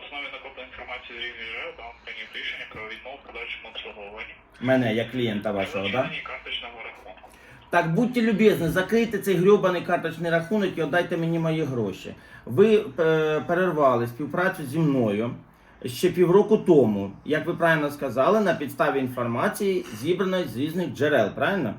основі накопленої інформації з різних джерел банк прийняв рішення про відмову в подальшому обслуговуванні. Мене, як клієнта вашого, так? Да? Карточного рахунку. Так, будьте любезні, закрийте цей грьобаний карточний рахунок і віддайте мені мої гроші. Ви е, перервали співпрацю зі мною ще півроку тому, як ви правильно сказали, на підставі інформації, зібраної з різних джерел, правильно?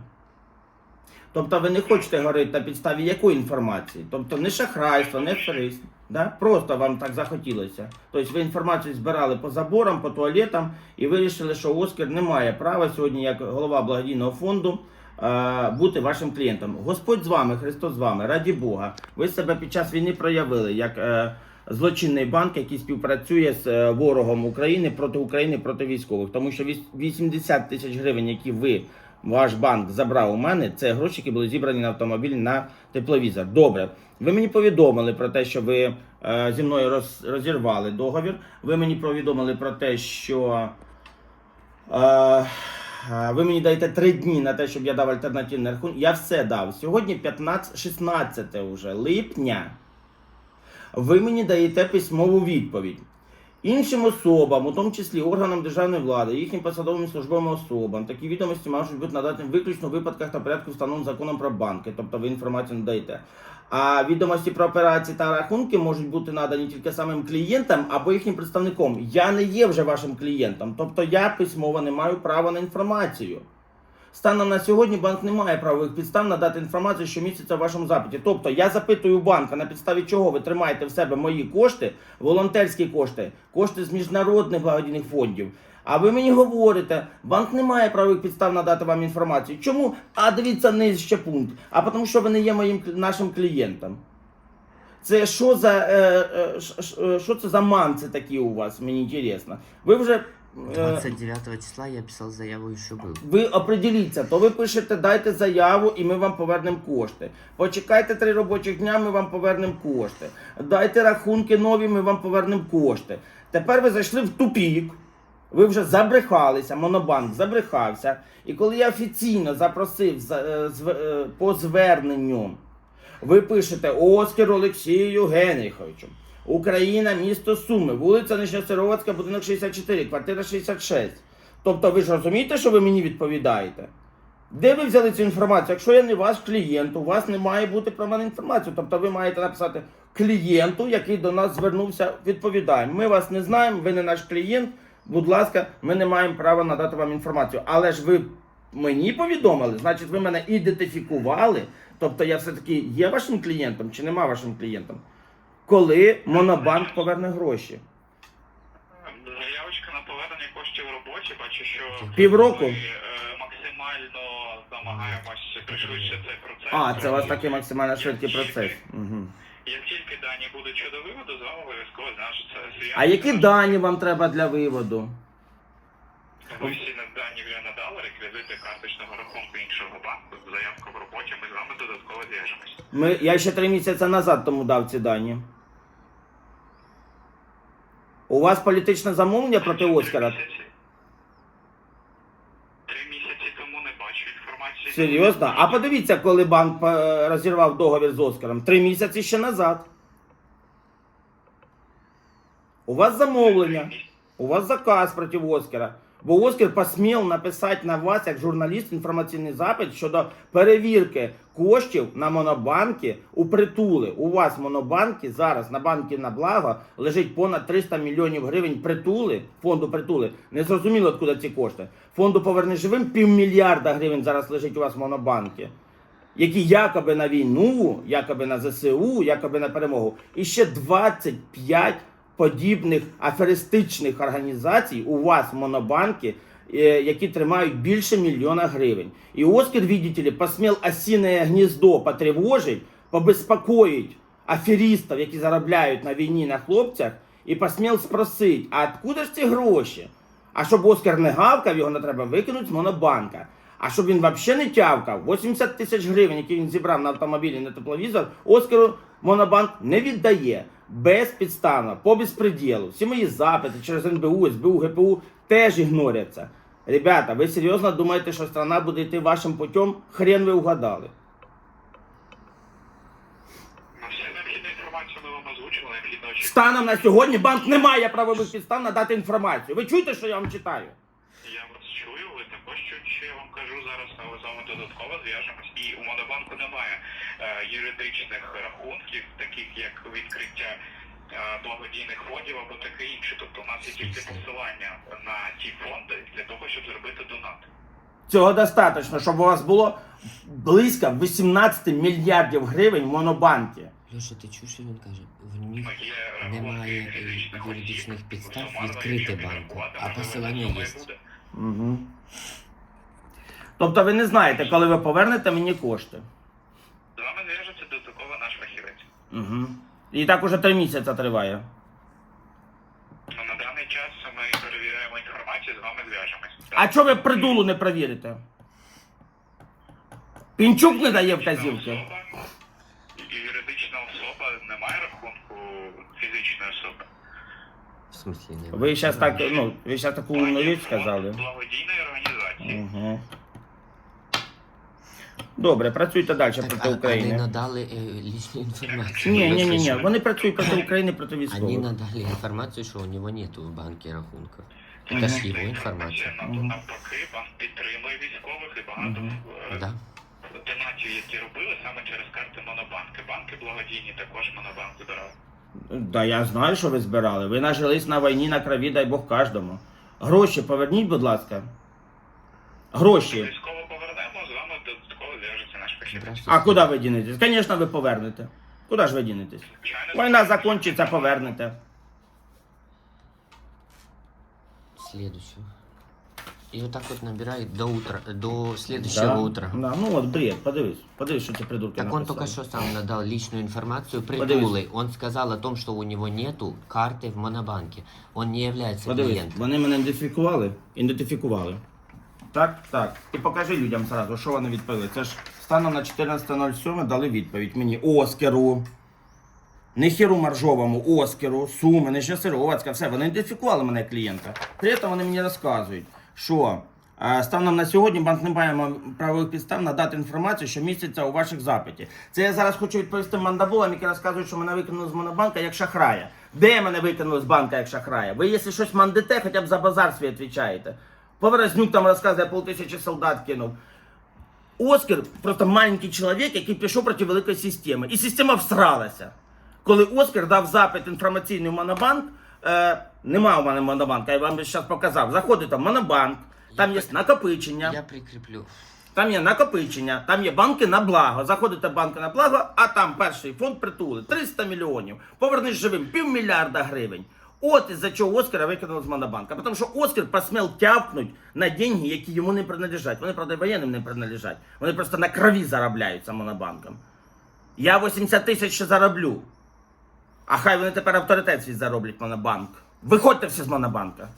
Тобто ви не хочете говорити на підставі якої інформації? Тобто не шахрайство, не фрист. Да? Просто вам так захотілося. Тобто ви інформацію збирали по заборам, по туалетам і вирішили, що Оскар не має права сьогодні, як голова благодійного фонду, е, бути вашим клієнтом. Господь з вами, Христос з вами, раді Бога. Ви себе під час війни проявили як е, злочинний банк, який співпрацює з е, ворогом України проти України, проти військових. Тому що віс- 80 тисяч гривень, які ви, ваш банк, забрав у мене, це гроші, які були зібрані на автомобіль на тепловізор. Добре. Ви мені повідомили про те, що ви е, зі мною роз, розірвали договір. Ви мені повідомили про те, що. Е, е, ви мені даєте три дні на те, щоб я дав альтернативний рахунок. Я все дав. Сьогодні 15, 16 вже липня. Ви мені даєте письмову відповідь. Іншим особам, у тому числі органам державної влади, їхнім посадовим службовим особам, такі відомості можуть бути надані виключно в випадках та порядку, встановлених законом про банки, тобто ви інформацію не даєте. А відомості про операції та рахунки можуть бути надані тільки самим клієнтам або їхнім представником. Я не є вже вашим клієнтом, тобто я письмово не маю права на інформацію. Станом на сьогодні банк не має правових підстав надати інформацію, що міститься в вашому запиті. Тобто я запитую банка, на підставі чого ви тримаєте в себе мої кошти, волонтерські кошти, кошти з міжнародних благодійних фондів. А ви мені говорите, банк не має правових підстав надати вам інформацію. Чому? А дивіться нижче пункт. А тому, що ви не є моїм нашим клієнтом. Це що за е, е, е, що це за манці такі у вас? Мені інтересно. Ви вже. Е, 29 числа я писал заяву еще был. ви определіться, то ви пишете, дайте заяву і ми вам повернемо кошти. Почекайте три робочих дня, ми вам повернемо кошти. Дайте рахунки нові, ми вам повернемо кошти. Тепер ви зайшли в тупік. Ви вже забрехалися, монобанк забрехався. І коли я офіційно запросив за- е, е, по зверненню, ви пишете Оскар Олексію Генріховичу. Україна, місто Суми, вулиця Нижньосировацька, будинок 64, квартира 66. Тобто ви ж розумієте, що ви мені відповідаєте? Де ви взяли цю інформацію? Якщо я не ваш клієнт, у вас не має бути про мене інформації. Тобто ви маєте написати клієнту, який до нас звернувся, відповідаємо. Ми вас не знаємо, ви не наш клієнт. Будь ласка, ми не маємо права надати вам інформацію. Але ж ви мені повідомили, значить, ви мене ідентифікували. Тобто я все-таки є вашим клієнтом чи нема вашим клієнтом? Коли Монобанк поверне гроші? Заявочка на повернення коштів робочі, бачу, що Півроку? ми, е, максимально пришвидшити цей процес. А, це у вас такий максимально швидкий процес. Угу. Як тільки дані будуть щодо виводу, з вами обов'язково зв'яжеться зв'язок. А які дані вам треба для виводу? Ви всі дані вже надали, реквізити карточного рахунку іншого банку, заявка в роботі, ми з вами додатково зв'яжемось. Ми, я ще три місяці назад тому дав ці дані. У вас політичне замовлення проти Оскара? Три місяці тому не бачу інформації. Серйозно? А подивіться, коли банк е, розірвав договір з Оскаром. Три місяці ще назад. У вас замовлення. У вас заказ проти Оскара. Бо Оскар посмів написати на вас, як журналіст, інформаційний запит щодо перевірки коштів на монобанки у притули. У вас монобанки зараз на банки на благо лежить понад 300 мільйонів гривень притули, фонду притули. Не зрозуміло, откуда ці кошти. Фонду поверни живим півмільярда гривень зараз лежить у вас монобанки. Які якоби на війну, якоби на ЗСУ, якоби на перемогу. І ще 25 подібних аферистичних організацій у вас монобанки, е, які тримають більше мільйона гривень. І Оскар, видите ли, посмів осине гніздо потревожить, побеспокоїть аферистів, які заробляють на війні на хлопцях, і посмів спросити, а откуда ж ці гроші? А щоб Оскар не гавкав, його не треба викинути з монобанка. А щоб він взагалі не тявкав, 80 тисяч гривень, які він зібрав на автомобілі на тепловізор, Оскару Монобанк не віддає безпідставно, по безпреділу. Всі мої запити через НБУ, СБУ, ГПУ теж ігноряться. Ребята, ви серйозно думаєте, що страна буде йти вашим путем? Хрен ви угадали. Ну. Станом на сьогодні банк не має правових підстав надати інформацію. Ви чуєте, що я вам читаю? Я вас чую, ви також чують, що я вам кажу зараз, але з зв'яжемось. І у Монобанку немає е, юридичних рахунків, таких як відкриття е, благодійних фондів або таке інше. Тобто у нас є тільки посилання на ті фонди для того, щоб зробити донат. Цього достатньо, щоб у вас було близько 18 мільярдів гривень в монобанкі. Льоша, ти чуєш, що він каже? В них Ну, немає е, юридичних підстав відкрити банку, а посилання є. Угу. Тобто ви не знаєте, коли ви повернете мені кошти. З вами зв'яжеться додатково наш фахівець. Угу. І так уже три місяці триває. Ну, на даний час ми перевіряємо інформацію, з вами зв'яжемось. А чого ви придулу не провірите? Пінчук не дає вказівки. І юридична особа не має рахунку фізичної особи. В смысле немає? Ви зараз так, ну, ви зараз таку умну річ сказали. Благодійної організації. Угу. Добре, працюйте далі Так, проти а, вони України. надали е, лічну інформацію. Ні, ні, ні, ні. Вони працюють проти України, проти Они військових. надали информацию, что у него нету в банке рахунка. Це Это ж его інформація. информация. Навпаки, банк підтримує військових і багато Да? донатів, які робили саме через карти Монобанки. Банки благодійні також Монобанк збирав. Да, я знаю, що ви збирали. Ви нажились на війні на крові, дай Бог кожному. Гроші поверніть, будь ласка. Гроші. Військово повернемо, з вами додатково зв'яжеться наш фахівець. Здравствуйте. А куди ви дінетесь? Звісно, ви повернете. Куди ж ви дінетесь? Війна закінчиться, повернете. Следующего. И вот так вот набирает до утра, до следующего Да. утра. Да, ну от бред, подивись. Подивись, що ці придурки Так он написали. только что сам надал личную информацию притулы. Он сказал о том, что у него нету карты в Монобанке. Он не является Подивись, клиентом. вони мене ідентифікували, ідентифікували. Так, так. І покажи людям зразу, що вони відповіли. Це ж станом на 14.07 дали відповідь мені Оскеру. Не хіру маржовому, Оскеру, Суми, Нижньосировацька, все, вони ідентифікували мене клієнта. При цьому вони мені розказують, що е, станом на сьогодні банк не має правових підстав надати інформацію, що міститься у ваших запиті. Це я зараз хочу відповісти мандабулам, які розказують, що мене викинули з монобанка як шахрая. Де мене викинули з банка як шахрая? Ви, якщо щось мандите, хоча б за базар свій відповідаєте. Поворознюк там розказує, полтисячі солдат кинув. Оскар просто маленький чоловік, який пішов проти великої системи. І система всралася. Коли Оскар дав запит інформаційний в Монобанк, е, нема у мене Монобанка, я вам зараз показав. Заходите в Монобанк, там є накопичення, Я прикреплю. там є накопичення, там є банки на благо. Заходите в банки на благо, а там перший фонд притули 300 мільйонів. Повернись живим півмільярда гривень. От із-за чого Оскара викинули з Монобанка. Тому що Оскар посмів тяпнуть на деньги, які йому не принадлежать. Вони, правда, воєнним не принадлежать. Вони просто на крові заробляються Монобанком. Я 80 тисяч ще зароблю. А хай вони тепер авторитет свій зароблять Монобанк. Виходьте всі з Монобанка.